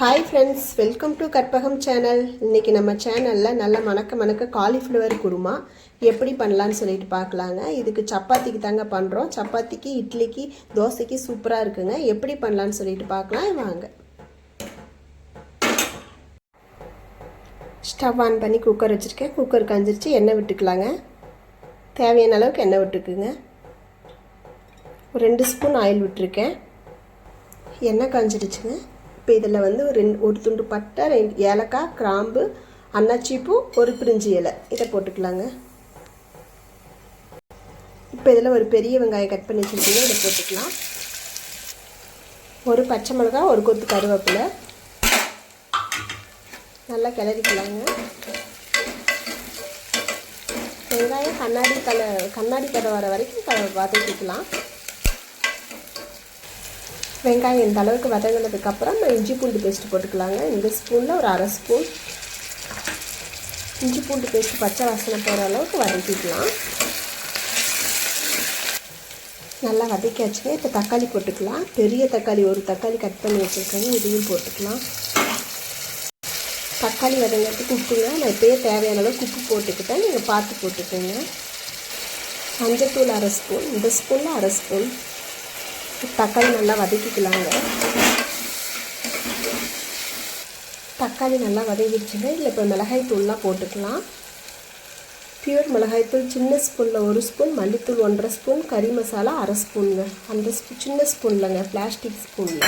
Hi friends welcome to Karpagam channel இன்றைக்கி நம்ம சேனலில் நல்ல மணக்க மணக்க காலிஃப்ளவர் குருமா எப்படி பண்ணலான்னு சொல்லிட்டு பார்க்கலாங்க. இதுக்கு சப்பாத்திக்கு தாங்க பண்ணுறோம் சப்பாத்திக்கு இட்லிக்கு தோசைக்கு சூப்பராக இருக்குங்க. எப்படி பண்ணலான்னு சொல்லிட்டு பார்க்கலாம். வாங்க. ஸ்டவ் ஆன் பண்ணி குக்கர் வச்சுருக்கேன். குக்கர் கஞ்சிருச்சு எண்ணெய் விட்டுக்கலாங்க. தேவையான அளவுக்கு எண்ணெய் விட்டுக்குங்க. ஒரு ரெண்டு ஸ்பூன் ஆயில் விட்டுருக்கேன். எண்ணெய் காஞ்சிடுச்சுங்க. இப்போ இதில் வந்து ஒரு ரெண்டு ஒரு துண்டு பட்டை ரெண்டு ஏலக்காய் கிராம்பு அன்னாச்சிப்பூ ஒரு பிரிஞ்சி இலை. இதை போட்டுக்கலாங்க. இப்போ இதில் ஒரு பெரிய வெங்காயம் கட் பண்ணி வச்சுருக்கீங்க. இதை போட்டுக்கலாம். ஒரு பச்சை மிளகா ஒரு கொத்து கருவேப்பிலை. நல்லா கிளறிக்கலாங்க. வெங்காயம் கண்ணாடி கலர் கண்ணாடி கரை வர வரைக்கும் க வதக்கிக்கலாம் வெங்காயம் இந்த அளவுக்கு வதங்கினதுக்கப்புறம் நம்ம இஞ்சி பூண்டு பேஸ்ட் போட்டுக்கலாங்க. இந்த ஸ்பூனில் ஒரு அரை ஸ்பூன் இஞ்சி பூண்டு பேஸ்ட் பச்சை வாசனை போகிற அளவுக்கு வதக்கிக்கலாம். நல்லா வதக்கியாச்சுங்க. இப்போ தக்காளி போட்டுக்கலாம். பெரிய தக்காளி ஒரு தக்காளி கட் பண்ணி வச்சுருக்கேங்க. இதையும் போட்டுக்கலாம். தக்காளி வதங்கிறதுக்கு உப்புங்க. நான் இப்போயே தேவையான அளவுக்கு உப்பு போட்டுக்கிட்டேன். நீங்கள் பார்த்து போட்டுக்கோங்க. மஞ்சத்தூள் அரை ஸ்பூன் இந்த ஸ்பூனில் அரை ஸ்பூன் தக்காளி நல்லா வதக்கிக்கலாங்க. தக்காளி நல்லா வதங்கிடுச்சுங்க. இதில் இப்போ மிளகாய் தூள்லாம் போட்டுக்கலாம். பியூர் மிளகாய்த்தூள் சின்ன ஸ்பூனில் ஒரு ஸ்பூன் மல்லித்தூள் ஒன்றரை ஸ்பூன் கறி மசாலா அரை ஸ்பூனுங்க அந்த ஸ்பூ சின்ன ஸ்பூன்லங்க பிளாஸ்டிக் ஸ்பூனில்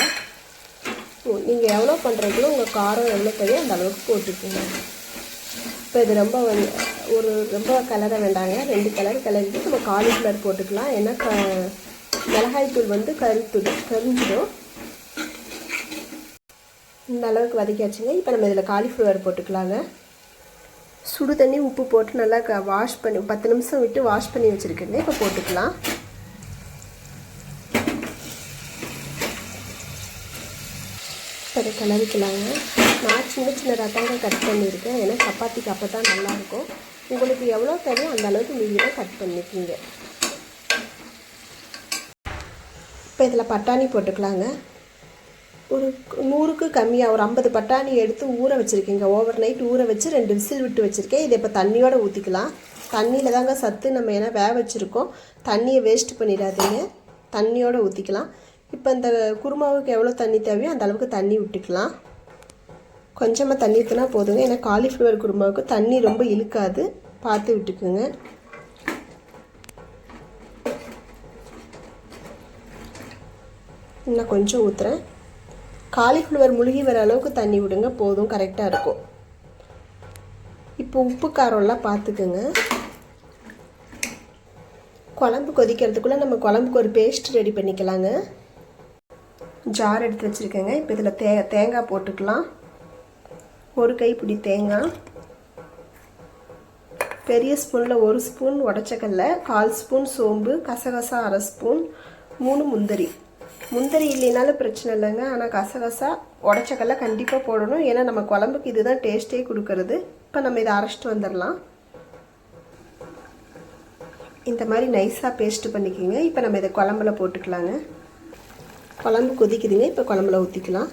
நீங்கள் எவ்வளோ பண்ணுறீங்களோ உங்கள் காரம் எவ்வளோ தேவையோ அந்த அளவுக்கு போட்டுக்கோங்க. இப்போ இது ரொம்ப வந்து ஒரு ரொம்ப கலர வேண்டாங்க. ரெண்டு கலர் கலரிட்டு நம்ம காலிஃப்ளவர் போட்டுக்கலாம். ஏன்னா க மிளகாய்த்தூள் வந்து கருத்துடு கருஞ்சிடும். இந்த அளவுக்கு வதக்கியாச்சுங்க. இப்போ நம்ம இதில் காலிஃப்ளவர் போட்டுக்கலாங்க. சுடு தண்ணி உப்பு போட்டு நல்லா க வாஷ் பண்ணி பத்து நிமிஷம் விட்டு வாஷ் பண்ணி வச்சுருக்கேங்க. இப்போ போட்டுக்கலாம். இப்போ இதை கிளறிக்கலாங்க. நான் சின்ன சின்ன ரத்தங்க கட் பண்ணியிருக்கேன். ஏன்னா சப்பாத்திக்கு அப்போ தான் நல்லாயிருக்கும் உங்களுக்கு எவ்வளோ தேவையோ அந்த அளவுக்கு மீடியமாக கட் பண்ணிக்கிங்க. இப்போ இதில் பட்டாணி போட்டுக்கலாங்க. ஒரு நூறுக்கு கம்மியாக ஒரு ஐம்பது பட்டாணி எடுத்து ஊற வச்சுருக்கீங்க. ஓவர் நைட் ஊற வச்சு ரெண்டு விசில் விட்டு வச்சுருக்கேன். இதை இப்போ தண்ணியோடு ஊற்றிக்கலாம் தண்ணியில் தாங்க சத்து நம்ம ஏன்னா வேக வச்சுருக்கோம். தண்ணியை வேஸ்ட் பண்ணிடாதீங்க. தண்ணியோடு ஊற்றிக்கலாம் இப்போ இந்த குருமாவுக்கு எவ்வளோ தண்ணி தேவையோ அந்த அளவுக்கு தண்ணி விட்டுக்கலாம். கொஞ்சமாக தண்ணி ஊற்றினா போதுங்க. ஏன்னா காலிஃப்ளவர் குருமாவுக்கு தண்ணி ரொம்ப இழுக்காது. பார்த்து விட்டுக்குங்க. இன்னும் கொஞ்சம் ஊற்றுறேன் காலிஃப்ளவர் முழுகி வர அளவுக்கு தண்ணி விடுங்க போதும் கரெக்டாக இருக்கும். இப்போ உப்பு காரம்லாம் பார்த்துக்குங்க. குழம்பு கொதிக்கிறதுக்குள்ளே நம்ம குழம்புக்கு ஒரு பேஸ்ட் ரெடி பண்ணிக்கலாங்க. ஜார் எடுத்து வச்சுருக்கேங்க. இப்போ இதில் தே தேங்காய் போட்டுக்கலாம். ஒரு கைப்பிடி தேங்காய். பெரிய ஸ்பூனில் ஒரு ஸ்பூன் உடச்சக்கல்ல கால் ஸ்பூன் சோம்பு கசகசா அரை ஸ்பூன் மூணு முந்திரி. முந்திரி இல்லைனாலும் பிரச்சனை இல்லைங்க. ஆனால் கசகசா உடச்சக்கல்ல கண்டிப்பாக போடணும். ஏன்னா நம்ம குழம்புக்கு இதுதான் டேஸ்ட்டே கொடுக்கறது. இப்போ நம்ம இதை அரைச்சிட்டு வந்துடலாம். இந்த மாதிரி நைஸாக பேஸ்ட் பண்ணிக்கோங்க. இப்போ நம்ம இதை குழம்புல போட்டுக்கலாங்க. குழம்பு கொதிக்குதுங்க. இப்போ குழம்புல ஊற்றிக்கலாம்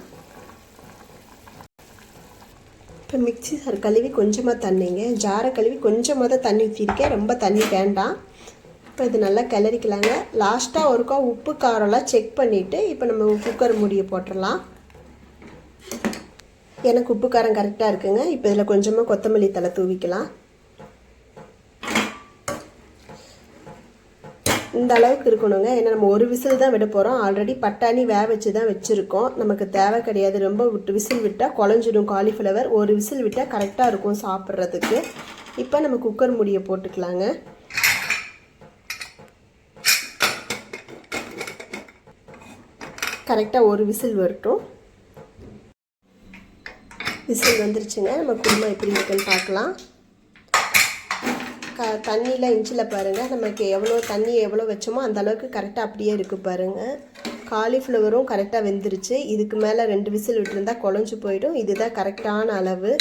இப்போ மிக்சி சார் கழுவி கொஞ்சமாக தண்ணிங்க. ஜாரை கழுவி கொஞ்சமாக தான் தண்ணி ஊற்றிருக்கேன் ரொம்ப தண்ணி வேண்டாம். இப்போ இது நல்லா கிளறிக்கலாங்க. லாஸ்ட்டாக ஒருக்கா உப்பு காரம்லாம் செக் பண்ணிவிட்டு இப்போ நம்ம குக்கர் மூடியை போட்டுடலாம். எனக்கு உப்பு காரம் கரெக்டாக இருக்குங்க. இப்போ இதில் கொஞ்சமாக கொத்தமல்லி தலை தூவிக்கலாம். இந்த அளவுக்கு இருக்கணுங்க. ஏன்னா நம்ம ஒரு விசில் தான் விட போகிறோம் ஆல்ரெடி பட்டாணி வேக வச்சு தான் வச்சுருக்கோம். நமக்கு தேவை கிடையாது. ரொம்ப விட்டு விசில் விட்டால் குழஞ்சிடும். காலிஃப்ளவர் ஒரு விசில் விட்டால் கரெக்டாக இருக்கும் சாப்பிட்றதுக்கு. இப்போ நம்ம குக்கர் மூடியை போட்டுக்கலாங்க. கரெக்டாக ஒரு விசில் வரட்டும். விசில் வந்துருச்சுங்க. நம்ம குருமா எப்படி இருக்குன்னு பார்க்கலாம். க தண்ணியில் இன்ச்சில் பாருங்கள் நமக்கு எவ்வளோ தண்ணி எவ்வளோ வச்சோமோ அந்த அளவுக்கு கரெக்டாக அப்படியே இருக்குது பாருங்கள் காலிஃப்ளவரும் கரெக்டாக வெந்துருச்சு. இதுக்கு மேலே ரெண்டு விசில் விட்டுருந்தா குழஞ்சி போயிடும். இதுதான் கரெக்டான அளவு.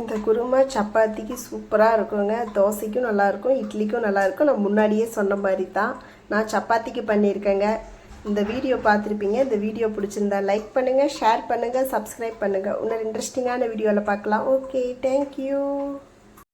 இந்த குருமா சப்பாத்திக்கு சூப்பராக இருக்குங்க. தோசைக்கும் நல்லாயிருக்கும் இட்லிக்கும் நல்லாயிருக்கும் நான் முன்னாடியே சொன்ன மாதிரி தான். நான் சப்பாத்திக்கு பண்ணியிருக்கேங்க. இந்த வீடியோ பார்த்துருப்பீங்க. இந்த வீடியோ பிடிச்சிருந்தா லைக் பண்ணுங்கள் ஷேர் பண்ணுங்கள் சப்ஸ்கிரைப் பண்ணுங்கள் இன்னொரு இன்ட்ரெஸ்டிங்கான வீடியோவில் பார்க்கலாம். Okay thank you